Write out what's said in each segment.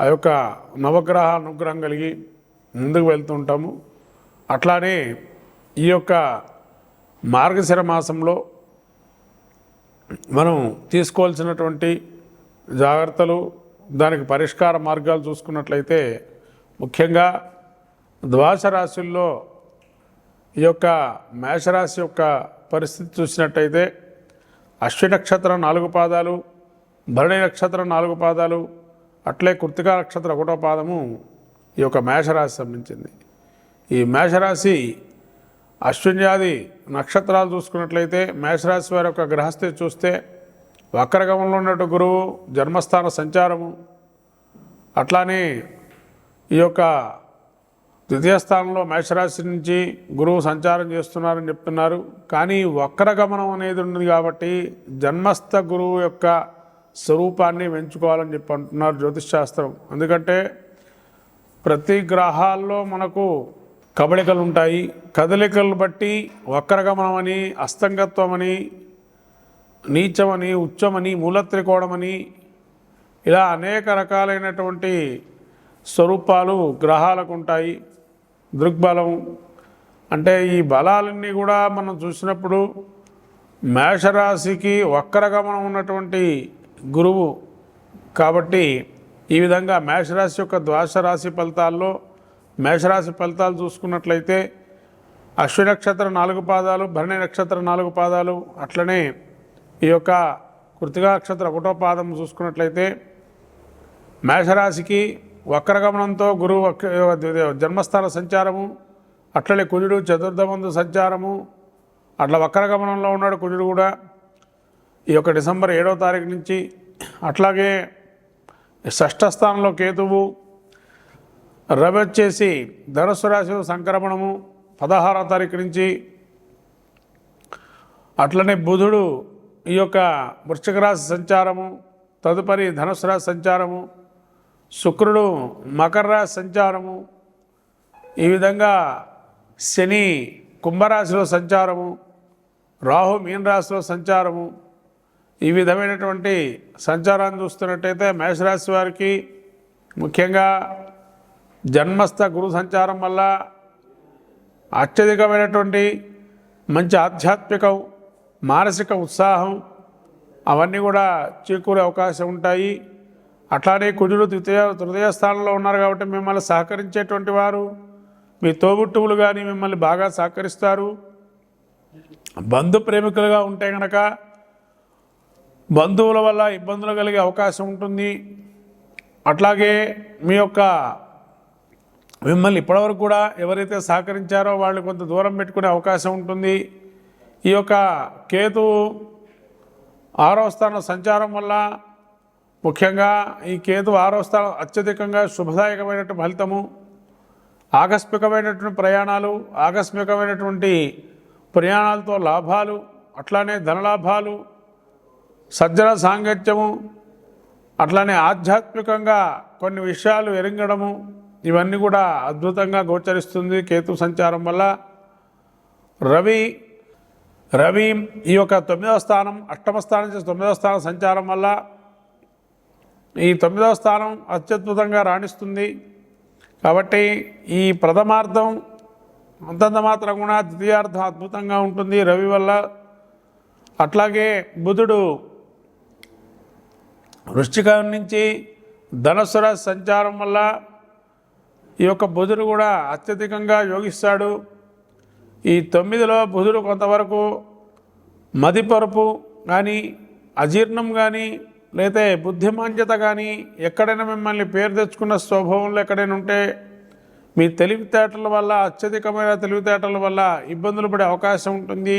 ఆ యొక్క నవగ్రహ అనుగ్రహం కలిగి ముందుకు వెళ్తుంటాము. అట్లానే ఈ యొక్క మార్గశిర మాసంలో మనం తీసుకోవాల్సినటువంటి జాగ్రత్తలు దానికి పరిష్కార మార్గాలు చూసుకున్నట్లయితే ముఖ్యంగా ద్వాస రాశుల్లో ఈ యొక్క మేషరాశి యొక్క పరిస్థితి చూసినట్టయితే అశ్వి నక్షత్రం నాలుగు పాదాలు భరణి నక్షత్రం నాలుగు పాదాలు అట్లే కృతికా నక్షత్ర ఒకటో పాదము ఈ యొక్క మేషరాశి సంబంధించింది. ఈ మేషరాశి అశ్విన్యాది నక్షత్రాలు చూసుకున్నట్లయితే మేషరాశి వారి యొక్క గ్రహస్థి చూస్తే వక్రగమంలో ఉన్నట్టు గురువు జన్మస్థాన సంచారము అట్లానే ఈ యొక్క ద్వితీయ స్థానంలో మేషరాశి నుంచి గురువు సంచారం చేస్తున్నారని చెప్తున్నారు. కానీ వక్రగమనం అనేది ఉన్నది కాబట్టి జన్మస్థ గురువు యొక్క స్వరూపాన్ని పెంచుకోవాలని చెప్పి అంటున్నారు జ్యోతిష్శాస్త్రం ఎందుకంటే ప్రతి గ్రహాల్లో మనకు కబళికలు ఉంటాయి. కదలికలు బట్టి వక్రగమనమని అస్తంగత్వమని నీచమని ఉచ్చమని మూలత్రికోణమని ఇలా అనేక రకాలైనటువంటి స్వరూపాలు గ్రహాలకు ఉంటాయి. దృగ్బలం అంటే ఈ బలాలన్నీ కూడా మనం చూసినప్పుడు మేషరాశికి వక్రగమనం ఉన్నటువంటి గురువు. కాబట్టి ఈ విధంగా మేషరాశి యొక్క ద్వాదశ రాశి ఫలితాల్లో మేషరాశి ఫలితాలు చూసుకున్నట్లయితే అశ్వి నక్షత్ర నాలుగు పాదాలు భరణి నక్షత్ర నాలుగు పాదాలు అట్లనే ఈ యొక్క కృతికా నక్షత్ర ఒకటో పాదం చూసుకున్నట్లయితే మేషరాశికి వక్రగమనంతో గురువు జన్మస్థాన సంచారము అట్లనే కుజుడు చతుర్థమందు సంచారము అట్లా వక్రగమనంలో ఉన్నాడు కుజుడు కూడా. ఈ యొక్క డిసెంబర్ ఏడవ తారీఖు నుంచి అట్లాగే షష్ఠ స్థానంలో కేతువు రవి వచ్చేసి ధనుసు రాశి సంక్రమణము పదహారవ తారీఖు నుంచి. అట్లనే బుధుడు ఈ యొక్క వృశ్చిక రాశి సంచారము తదుపరి ధనుసు రాశి సంచారము శుక్రుడు మకర రాశి సంచారము ఈ విధంగా శని కుంభరాశిలో సంచారము రాహు మీన రాశిలో సంచారము ఈ విధమైనటువంటి సంచారాన్ని చూస్తున్నట్టయితే మేషరాశి వారికి ముఖ్యంగా జన్మస్థ గురు సంచారం వల్ల అత్యధికమైనటువంటి మంచి ఆధ్యాత్మికం మానసిక ఉత్సాహం అవన్నీ కూడా చేకూరే అవకాశం ఉంటాయి. అట్లానే కుజుడు ద్వితీయ తృతీయ స్థానంలో ఉన్నారు కాబట్టి మిమ్మల్ని సహకరించేటువంటి వారు మీ తోబుట్టువులు కానీ మిమ్మల్ని బాగా సహకరిస్తారు. బంధు ప్రేమికులుగా ఉంటే కనుక బంధువుల వల్ల ఇబ్బందులు కలిగే అవకాశం ఉంటుంది. అట్లాగే మీ యొక్క మిమ్మల్ని ఇప్పటివరకు కూడా ఎవరైతే సహకరించారో వాళ్ళు కొంత దూరం పెట్టుకునే అవకాశం ఉంటుంది. ఈ యొక్క కేతు ఆరో స్థానం సంచారం వల్ల ముఖ్యంగా ఈ కేతు ఆరో స్థానం అత్యధికంగా శుభదాయకమైనటువంటి ఫలితము ఆకస్మికమైనటువంటి ప్రయాణాలు ఆకస్మికమైనటువంటి ప్రయాణాలతో లాభాలు అట్లానే ధనలాభాలు సజ్జన సాంగత్యము అట్లానే ఆధ్యాత్మికంగా కొన్ని విషయాలు ఎరింగడము ఇవన్నీ కూడా అద్భుతంగా గోచరిస్తుంది కేతు సంచారం వల్ల. రవి రవి ఈ యొక్క తొమ్మిదవ స్థానం అష్టమ స్థానం నుంచి తొమ్మిదవ స్థానం సంచారం వల్ల ఈ తొమ్మిదవ స్థానం అత్యద్భుతంగా రాణిస్తుంది. కాబట్టి ఈ ప్రథమార్థం అంతంత మాత్రం కూడా ద్వితీయార్థం అద్భుతంగా ఉంటుంది రవి వల్ల. అట్లాగే బుధుడు వృశ్చికం నుంచి ధనుసు రాశి సంచారం వల్ల ఈ యొక్క బుధుడు కూడా అత్యధికంగా యోగిస్తాడు. ఈ తొమ్మిదిలో బుధుడు కొంతవరకు మదిపరుపు కానీ అజీర్ణం కానీ లేతే బుద్ధిమాంద్యత కానీ ఎక్కడైనా మిమ్మల్ని పేరు తెచ్చుకున్న స్వభావంలో ఎక్కడైనా ఉంటే మీ తెలివితేటల వల్ల అత్యధికమైన తెలివితేటల వల్ల ఇబ్బందులు పడే అవకాశం ఉంటుంది.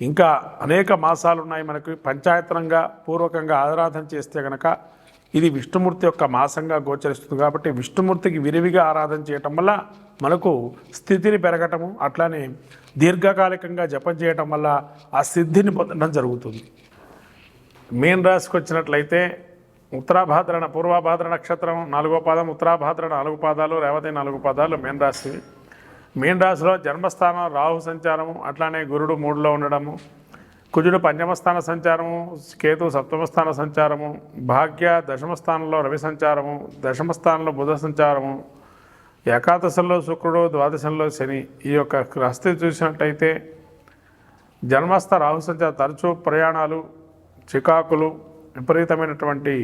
ఇంకా అనేక మాసాలు ఉన్నాయి మనకి పంచాయతనంగా పూర్వకంగా ఆరాధన చేస్తే కనుక ఇది విష్ణుమూర్తి యొక్క మాసంగా గోచరిస్తుంది కాబట్టి విష్ణుమూర్తికి విరివిగా ఆరాధన చేయటం వల్ల మనకు స్థితిని పెరగటము అట్లానే దీర్ఘకాలికంగా జపం చేయటం వల్ల ఆ సిద్ధిని పొందడం జరుగుతుంది. మీన్ రాశికి వచ్చినట్లయితే ఉత్తరాభాద్రణ పూర్వభాద్ర నక్షత్రం నాలుగో పాదం ఉత్తరాభాద్ర నాలుగు పాదాలు రేవతి నాలుగు పాదాలు మీన్ రాశి మీన్ రాశిలో జన్మస్థానం రాహు సంచారము అట్లానే గురుడు మూడులో ఉండడము కుజుడు పంచమస్థాన సంచారము కేతు సప్తమస్థాన సంచారము భాగ్య దశమస్థానంలో రవి సంచారము దశమస్థానంలో బుధ సంచారము ఏకాదశంలో శుక్రుడు ద్వాదశంలో శని ఈ యొక్క గ్రస్థితి చూసినట్టయితే జన్మస్థ రాహు సంచార తరచూ ప్రయాణాలు చికాకులు విపరీతమైనటువంటి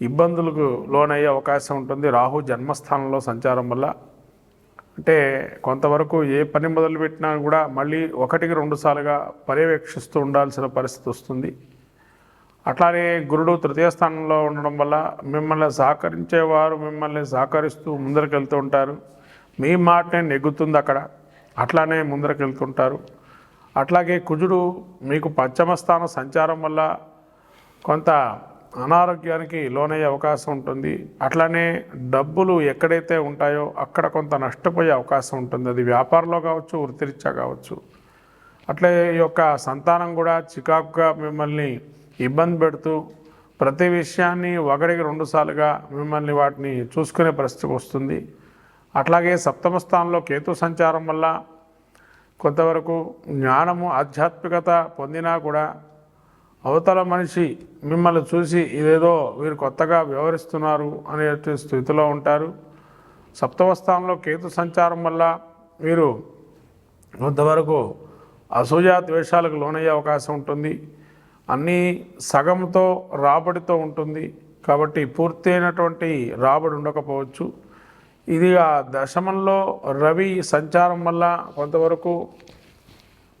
ఇబ్బందులకు లోనయ్యే అవకాశం ఉంటుంది రాహు జన్మస్థానంలో సంచారం వల్ల. అంటే కొంతవరకు ఏ పని మొదలుపెట్టినా కూడా మళ్ళీ ఒకటికి రెండు సార్లుగా పర్యవేక్షిస్తూ ఉండాల్సిన పరిస్థితి వస్తుంది. అట్లానే గురుడు తృతీయ స్థానంలో ఉండడం వల్ల మిమ్మల్ని సహకరించేవారు మిమ్మల్ని సహకరిస్తూ ముందరకెళ్తూ ఉంటారు. మీ మాటనే నెగ్గుతుంది అక్కడ. అట్లానే ముందరకెళ్తుంటారు. అట్లాగే కుజుడు మీకు పంచమ స్థానం సంచారం వల్ల కొంత అనారోగ్యానికి లోనయ్యే అవకాశం ఉంటుంది. అట్లానే డబ్బులు ఎక్కడైతే ఉంటాయో అక్కడ కొంత నష్టపోయే అవకాశం ఉంటుంది. అది వ్యాపారంలో కావచ్చు వృత్తిరీత్యా కావచ్చు. అట్లే ఈ యొక్క సంతానం కూడా చికాకుగా మిమ్మల్ని ఇబ్బంది పెడుతూ ప్రతి విషయాన్ని ఒకటికి రెండుసార్లుగా మిమ్మల్ని వాటిని చూసుకునే పరిస్థితి వస్తుంది. అట్లాగే సప్తమ స్థానంలో కేతు సంచారం వల్ల కొంతవరకు జ్ఞానము ఆధ్యాత్మికత పొందినా కూడా అవతల మనిషి మిమ్మల్ని చూసి ఇదేదో వీరు కొత్తగా వ్యవహరిస్తున్నారు అనే స్థితిలో ఉంటారు. సప్తవస్థానంలో కేతు సంచారం వల్ల వీరు కొంతవరకు అసూయ ద్వేషాలకు లోనయ్యే అవకాశం ఉంటుంది. అన్నీ సగంతో రాబడితో ఉంటుంది. కాబట్టి పూర్తి అయినటువంటి రాబడి ఉండకపోవచ్చు. ఇది ఆ దశమంలో రవి సంచారం వల్ల కొంతవరకు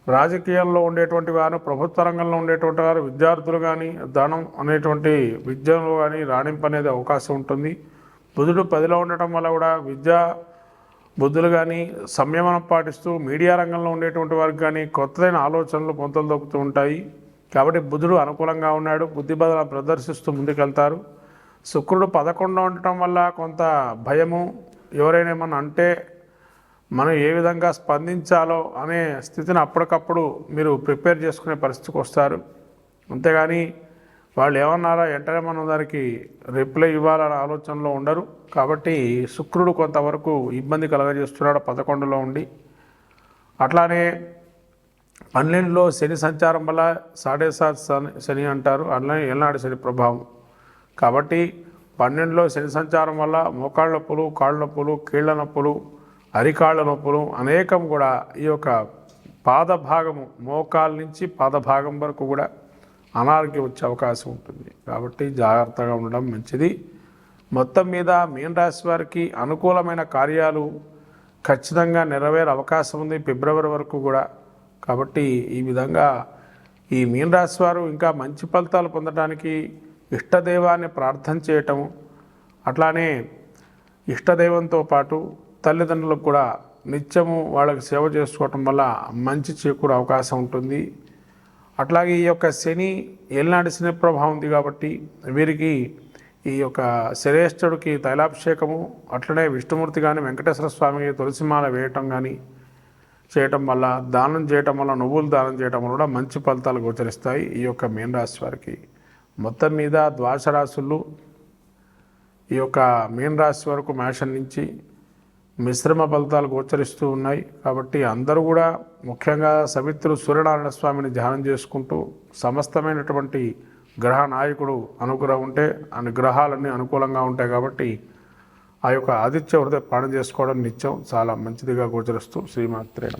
రాజకీయాల్లో ఉండేటువంటి వారు ప్రభుత్వ రంగంలో ఉండేటువంటి వారు విద్యార్థులు కానీ ధనం అనేటువంటి విద్యలో కానీ రాణింపు అనేది అవకాశం ఉంటుంది. బుధుడు పదిలో ఉండటం వల్ల కూడా విద్యా బుద్ధులు కానీ సంయమనం పాటిస్తూ మీడియా రంగంలో ఉండేటువంటి వారికి కానీ కొత్తదైన ఆలోచనలు పొంతలు దొక్కుతూ ఉంటాయి. కాబట్టి బుధుడు అనుకూలంగా ఉన్నాడు బుద్ధి బదల ప్రదర్శిస్తూ ముందుకెళ్తారు. శుక్రుడు పదకొండు ఉండటం వల్ల కొంత భయము ఎవరైనా ఏమన్నా అంటే మనం ఏ విధంగా స్పందించాలో అనే స్థితిని అప్పటికప్పుడు మీరు ప్రిపేర్ చేసుకునే పరిస్థితికి వస్తారు. అంతేగాని వాళ్ళు ఏమన్నారా వెంటనే మనం దానికి రిప్లై ఇవ్వాలనే ఆలోచనలో ఉండరు. కాబట్టి శుక్రుడు కొంతవరకు ఇబ్బంది కలగజేస్తున్నాడు పదకొండులో ఉండి. అట్లానే పన్నెండులో శని సంచారం వల్ల సాడే సాత్ శని శని అంటారు. అట్లనే ఏనాడు శని ప్రభావం. కాబట్టి పన్నెండులో శని సంచారం వల్ల మోకాళ్ళ నొప్పులు కాళ్ళ నొప్పులు కీళ్ళ నొప్పులు అరికాళ్ళ నొప్పులు అనేకం కూడా ఈ యొక్క పాద భాగము మోకాల నుంచి పాద భాగం వరకు కూడా అనారోగ్యం వచ్చే అవకాశం ఉంటుంది. కాబట్టి జాగ్రత్తగా ఉండడం మంచిది. మొత్తం మీద మీన రాశి వారికి అనుకూలమైన కార్యాలు ఖచ్చితంగా నెరవేరే అవకాశం ఉంది ఫిబ్రవరి వరకు కూడా. కాబట్టి ఈ విధంగా ఈ మీన రాశి వారు ఇంకా మంచి ఫలితాలు పొందడానికి ఇష్టదైవాన్ని ప్రార్థన చేయటం అట్లానే ఇష్టదైవంతో పాటు తల్లిదండ్రులకు కూడా నిత్యము వాళ్ళకి సేవ చేసుకోవటం వల్ల మంచి చేకూరే అవకాశం ఉంటుంది. అట్లాగే ఈ యొక్క శని ఏలినాటి శని ప్రభావం ఉంది కాబట్టి వీరికి ఈ యొక్క శరేష్ఠుడికి తైలాభిషేకము అట్లనే విష్ణుమూర్తి కానీ వెంకటేశ్వర స్వామికి తులసిమాల వేయటం కానీ చేయటం వల్ల దానం చేయటం వల్ల నువ్వులు దానం చేయటం వల్ల కూడా మంచి ఫలితాలు గోచరిస్తాయి ఈ యొక్క మీన రాశి వారికి. మొత్తం మీద ద్వాదశ రాశులు ఈ యొక్క మీన రాశి వరకు మేషం నుంచి మిశ్రమ ఫలితాలు గోచరిస్తూ ఉన్నాయి. కాబట్టి అందరూ కూడా ముఖ్యంగా సవిత్రు సూర్యనారాయణ స్వామిని ధ్యానం చేసుకుంటూ సమస్తమైనటువంటి గ్రహ నాయకుడు అనుగ్రహం ఉంటే అని గ్రహాలన్నీ అనుకూలంగా ఉంటాయి కాబట్టి ఆ యొక్క ఆదిత్య హృదయ పాలన చేసుకోవడం నిత్యం చాలా మంచిదిగా గోచరిస్తూ శ్రీమాత్రే